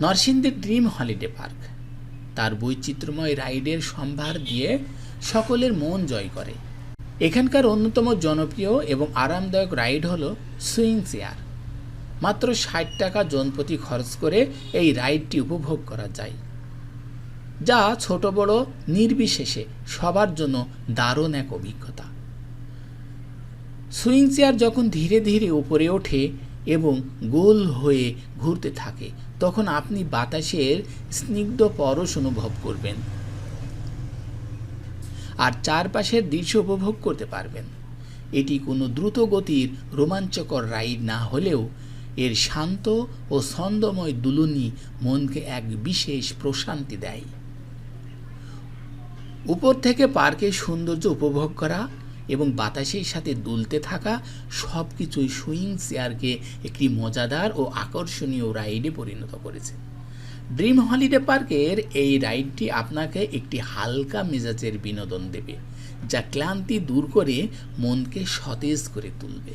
নরসিংদীর dream holiday park তার বৈচিত্র্যময় রাইডের সম্ভার দিয়ে সকলের মন জয় করে। এখানকার অন্যতম জনপ্রিয় এবং আরামদায়ক রাইড হলো সুইং চেয়ার। মাত্র ষাট টাকা জনপ্রতি খরচ করে এই রাইডটি উপভোগ করা যায়। যা ছোট বড় নির্বিশেষে সবার জন্য দারুণ এক অভিজ্ঞতা। সুইং চেয়ার যখন ধীরে ধীরে উপরে ওঠে এবং গোল হয়ে ঘুরতে থাকে, তখন আপনি বাতাসের স্নিগ্ধ পরশ অনুভব করবেন আর চারপাশের দৃশ্য উপভোগ করতে পারবেন। এটি কোনো দ্রুত গতির রোমাঞ্চকর রাইড না হলেও এর শান্ত ও ছন্দময় দুলুনি মনকে এক বিশেষ প্রশান্তি দেয়। উপর থেকে পার্কের সৌন্দর্য উপভোগ করা এবং বাতাসের সাথে দুলতে থাকা সব কিছুই সুইং চেয়ারকে একটি মজাদার ও আকর্ষণীয় রাইডে পরিণত করেছে। ড্রিম হলিডে পার্কের এই রাইডটি আপনাকে একটি হালকা মেজাজের বিনোদন দেবে, যা ক্লান্তি দূর করে মনকে সতেজ করে তুলবে।